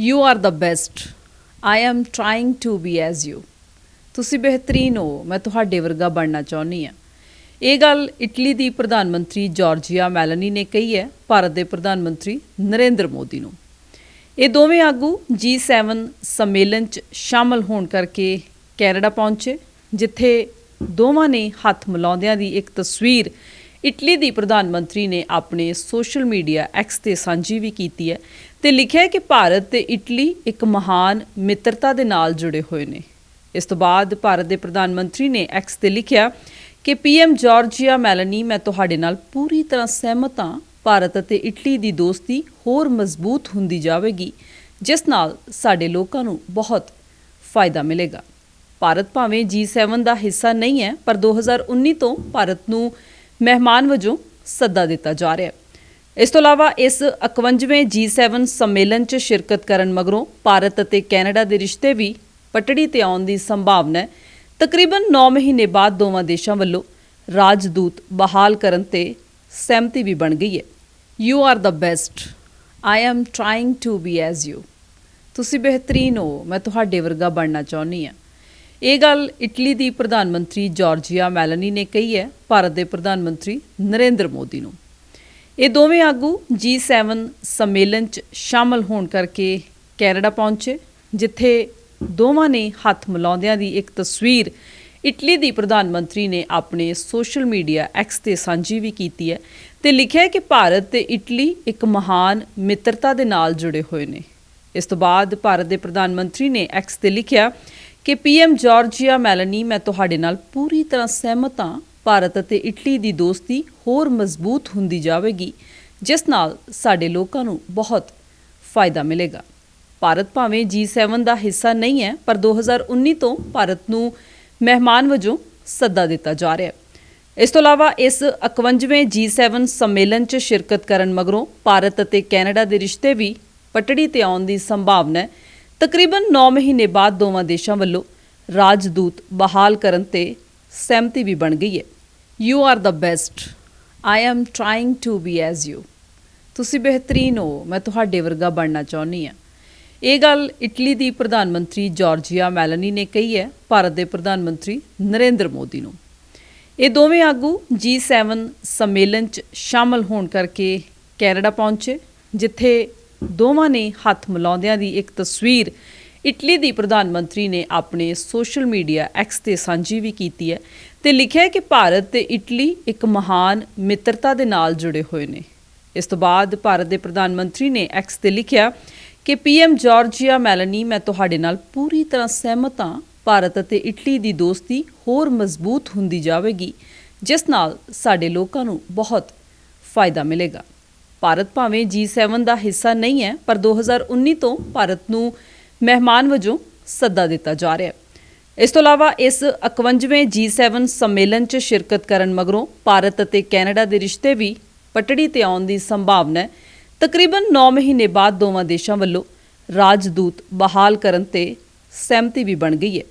You are the best I am trying to be as you ਤੁਸੀਂ ਬਿਹਤਰੀਨ ਹੋ। ਮੈਂ ਤੁਹਾਡੇ ਵਰਗਾ ਬਣਨਾ ਚਾਹੁੰਦੀ ਹਾਂ। ਇਹ ਗੱਲ ਇਟਲੀ ਦੀ ਪ੍ਰਧਾਨ ਮੰਤਰੀ ਜਾਰਜੀਆ ਮੈਲਨੀ ਨੇ ਕਹੀ ਹੈ, ਭਾਰਤ ਦੇ ਪ੍ਰਧਾਨ ਮੰਤਰੀ ਨਰਿੰਦਰ ਮੋਦੀ ਨੂੰ। ਇਹ ਦੋਵੇਂ ਆਗੂ G7 ਸੰਮੇਲਨ 'ਚ ਸ਼ਾਮਲ ਹੋਣ ਕਰਕੇ ਕੈਨੇਡਾ ਪਹੁੰਚੇ, ਜਿੱਥੇ ਦੋਵਾਂ ਨੇ ਹੱਥ ਮਿਲਾਉਂਦਿਆਂ ਦੀ ਇੱਕ ਤਸਵੀਰ ਇਟਲੀ ਦੀ ਪ੍ਰਧਾਨ ਮੰਤਰੀ ਨੇ ਆਪਣੇ ਸੋਸ਼ਲ ਮੀਡੀਆ ਐਕਸ ਤੇ ਸਾਂਝੀ ਵੀ ਕੀਤੀ ਹੈ ਤੇ ਲਿਖਿਆ ਹੈ ਕਿ ਭਾਰਤ ਤੇ ਇਟਲੀ ਇੱਕ ਮਹਾਨ ਮਿੱਤਰਤਾ ਦੇ ਨਾਲ ਜੁੜੇ ਹੋਏ ਨੇ। ਇਸ ਤੋਂ ਬਾਅਦ ਭਾਰਤ ਦੇ ਪ੍ਰਧਾਨ ਮੰਤਰੀ ਨੇ ਐਕਸ ਤੇ ਲਿਖਿਆ ਕਿ ਪੀਐਮ ਜਾਰਜੀਆ ਮੈਲਨੀ, ਮੈਂ ਤੁਹਾਡੇ ਨਾਲ ਪੂਰੀ ਤਰ੍ਹਾਂ ਸਹਿਮਤ ਹਾਂ, ਭਾਰਤ ਅਤੇ ਇਟਲੀ ਦੀ ਦੋਸਤੀ ਹੋਰ ਮਜ਼ਬੂਤ ਹੁੰਦੀ ਜਾਵੇਗੀ, ਜਿਸ ਨਾਲ ਸਾਡੇ ਲੋਕਾਂ ਨੂੰ ਬਹੁਤ ਫਾਇਦਾ ਮਿਲੇਗਾ। ਭਾਰਤ ਭਾਵੇਂ G7 ਦਾ ਹਿੱਸਾ ਨਹੀਂ ਹੈ, ਪਰ 2019 ਤੋਂ ਭਾਰਤ ਨੂੰ ਮਹਿਮਾਨ ਵਜੋਂ ਸੱਦਾ ਦਿੱਤਾ ਜਾ ਰਿਹਾ ਹੈ। ਇਸ ਤੋਂ ਇਲਾਵਾ ਇਸ 51ਵੇਂ G7 ਸੰਮੇਲਨ 'ਚ ਸ਼ਿਰਕਤ ਕਰਨ ਮਗਰੋਂ ਭਾਰਤ ਅਤੇ ਕੈਨੇਡਾ ਦੇ ਰਿਸ਼ਤੇ ਵੀ ਪਟੜੀ ਤੇ ਆਉਣ ਦੀ ਸੰਭਾਵਨਾ ਹੈ। ਤਕਰੀਬਨ 9 ਮਹੀਨੇ ਬਾਅਦ ਦੋਵਾਂ ਦੇਸ਼ਾਂ ਵੱਲੋਂ ਰਾਜਦੂਤ ਬਹਾਲ ਕਰਨ ਤੇ ਸਹਿਮਤੀ ਵੀ ਬਣ ਗਈ ਹੈ। You are the best I am trying to be as you ਤੁਸੀਂ ਬਿਹਤਰੀਨ ਹੋ। ਮੈਂ ਤੁਹਾਡੇ ਵਰਗਾ ਬਣਨਾ ਚਾਹੁੰਦੀ ਹਾਂ। ਇਹ ਗੱਲ ਇਟਲੀ ਦੀ ਪ੍ਰਧਾਨ ਮੰਤਰੀ ਜਾਰਜੀਆ ਮੈਲਨੀ ਨੇ ਕਹੀ ਹੈ, ਭਾਰਤ ਦੇ ਪ੍ਰਧਾਨ ਮੰਤਰੀ ਨਰਿੰਦਰ ਮੋਦੀ ਨੂੰ। ਇਹ ਦੋਵੇਂ ਆਗੂ G7 ਸੰਮੇਲਨ 'ਚ ਸ਼ਾਮਲ ਹੋਣ ਕਰਕੇ ਕੈਨੇਡਾ ਪਹੁੰਚੇ, ਜਿੱਥੇ ਦੋਵਾਂ ਨੇ ਹੱਥ ਮਿਲਾਉਂਦਿਆਂ ਦੀ ਇੱਕ ਤਸਵੀਰ ਇਟਲੀ ਦੀ ਪ੍ਰਧਾਨ ਮੰਤਰੀ ਨੇ ਆਪਣੇ ਸੋਸ਼ਲ ਮੀਡੀਆ ਐਕਸ ਤੇ ਸਾਂਝੀ ਵੀ ਕੀਤੀ ਹੈ ਤੇ ਲਿਖਿਆ ਹੈ ਕਿ ਭਾਰਤ ਤੇ ਇਟਲੀ ਇੱਕ ਮਹਾਨ ਮਿੱਤਰਤਾ ਦੇ ਨਾਲ ਜੁੜੇ ਹੋਏ ਨੇ। ਇਸ ਤੋਂ ਬਾਅਦ ਭਾਰਤ ਦੇ ਪ੍ਰਧਾਨ ਮੰਤਰੀ ਨੇ ਐਕਸ ਤੇ ਲਿਖਿਆ ਕਿ ਪੀਐਮ ਜਾਰਜੀਆ ਮੈਲਨੀ, ਮੈਂ ਤੁਹਾਡੇ ਨਾਲ ਪੂਰੀ ਤਰ੍ਹਾਂ ਸਹਿਮਤ ਹਾਂ, ਭਾਰਤ ਅਤੇ ਇਟਲੀ ਦੀ ਦੋਸਤੀ ਹੋਰ ਮਜ਼ਬੂਤ ਹੁੰਦੀ ਜਾਵੇਗੀ, ਜਿਸ ਨਾਲ ਸਾਡੇ ਲੋਕਾਂ ਨੂੰ ਬਹੁਤ ਫਾਇਦਾ ਮਿਲੇਗਾ। ਭਾਰਤ ਭਾਵੇਂ G7 ਦਾ ਹਿੱਸਾ ਨਹੀਂ ਹੈ, ਪਰ 2019 ਤੋਂ ਭਾਰਤ ਨੂੰ ਮਹਿਮਾਨ ਵਜੋਂ ਸੱਦਾ ਦਿੱਤਾ ਜਾ ਰਿਹਾ ਹੈ। ਇਸ ਤੋਂ ਇਲਾਵਾ ਇਸ 51ਵੇਂ G7 ਸੰਮੇਲਨ 'ਚ ਸ਼ਿਰਕਤ ਕਰਨ ਮਗਰੋਂ ਭਾਰਤ ਅਤੇ ਕੈਨੇਡਾ ਦੇ ਰਿਸ਼ਤੇ ਵੀ ਪਟੜੀ ਤੇ ਆਉਣ ਦੀ ਸੰਭਾਵਨਾ ਹੈ। ਤਕਰੀਬਨ 9 ਮਹੀਨੇ ਬਾਅਦ ਦੋਵਾਂ ਦੇਸ਼ਾਂ ਵੱਲੋਂ ਰਾਜਦੂਤ ਬਹਾਲ ਕਰਨ ਤੇ ਸਹਿਮਤੀ ਵੀ ਬਣ ਗਈ ਹੈ। You are the best I am trying to be as you ਤੁਸੀਂ ਬਿਹਤਰੀਨ ਹੋ। ਮੈਂ ਤੁਹਾਡੇ ਵਰਗਾ ਬਣਨਾ ਚਾਹੁੰਦੀ ਹਾਂ। ਇਹ ਗੱਲ ਇਟਲੀ ਦੀ ਪ੍ਰਧਾਨ ਮੰਤਰੀ ਜਾਰਜੀਆ ਮੈਲਨੀ ਨੇ ਕਹੀ ਹੈ, ਭਾਰਤ ਦੇ ਪ੍ਰਧਾਨ ਮੰਤਰੀ ਨਰਿੰਦਰ ਮੋਦੀ ਨੂੰ। ਇਹ ਦੋਵੇਂ ਆਗੂ G7 ਸੰਮੇਲਨ 'ਚ ਸ਼ਾਮਲ ਹੋਣ ਕਰਕੇ ਕੈਨੇਡਾ ਪਹੁੰਚੇ, ਜਿੱਥੇ ਦੋਵਾਂ ਨੇ ਹੱਥ ਮਿਲਾਉਂਦਿਆਂ ਦੀ ਇੱਕ ਤਸਵੀਰ ਇਟਲੀ ਦੀ ਪ੍ਰਧਾਨ ਮੰਤਰੀ ਨੇ ਆਪਣੇ ਸੋਸ਼ਲ ਮੀਡੀਆ ਐਕਸ ਤੇ ਸਾਂਝੀ ਵੀ ਕੀਤੀ ਹੈ ਤੇ ਲਿਖਿਆ ਹੈ ਕਿ ਭਾਰਤ ਤੇ ਇਟਲੀ ਇੱਕ ਮਹਾਨ ਮਿੱਤਰਤਾ ਦੇ ਨਾਲ ਜੁੜੇ ਹੋਏ ਨੇ। ਇਸ ਤੋਂ ਬਾਅਦ ਭਾਰਤ ਦੇ ਪ੍ਰਧਾਨ ਮੰਤਰੀ ਨੇ ਐਕਸ ਤੇ ਲਿਖਿਆ ਕਿ ਪੀਐਮ ਜਾਰਜੀਆ ਮੈਲਨੀ, ਮੈਂ ਤੁਹਾਡੇ ਨਾਲ ਪੂਰੀ ਤਰ੍ਹਾਂ ਸਹਿਮਤ ਹਾਂ, ਭਾਰਤ ਅਤੇ ਇਟਲੀ ਦੀ ਦੋਸਤੀ ਹੋਰ ਮਜ਼ਬੂਤ ਹੁੰਦੀ ਜਾਵੇਗੀ, ਜਿਸ ਨਾਲ ਸਾਡੇ ਲੋਕਾਂ ਨੂੰ ਬਹੁਤ ਫਾਇਦਾ ਮਿਲੇਗਾ। ਭਾਰਤ ਭਾਵੇਂ G7 ਦਾ ਹਿੱਸਾ ਨਹੀਂ ਹੈ, ਪਰ 2019 ਤੋਂ ਭਾਰਤ ਨੂੰ ਮਹਿਮਾਨ ਵਜੋਂ ਸੱਦਾ ਦਿੱਤਾ ਜਾ ਰਿਹਾ ਹੈ। ਇਸ ਤੋਂ ਇਲਾਵਾ ਇਸ 51ਵੇਂ G7 ਸੰਮੇਲਨ 'ਚ ਸ਼ਿਰਕਤ ਕਰਨ ਮਗਰੋਂ ਭਾਰਤ ਅਤੇ ਕੈਨੇਡਾ ਦੇ ਰਿਸ਼ਤੇ ਵੀ ਪਟੜੀ ਤੇ ਆਉਣ ਦੀ ਸੰਭਾਵਨਾ ਹੈ। ਤਕਰੀਬਨ 9 ਮਹੀਨੇ ਬਾਅਦ ਦੋਵਾਂ ਦੇਸ਼ਾਂ ਵੱਲੋਂ ਰਾਜਦੂਤ ਬਹਾਲ ਕਰਨ ਤੇ ਸਹਿਮਤੀ ਵੀ ਬਣ ਗਈ ਹੈ।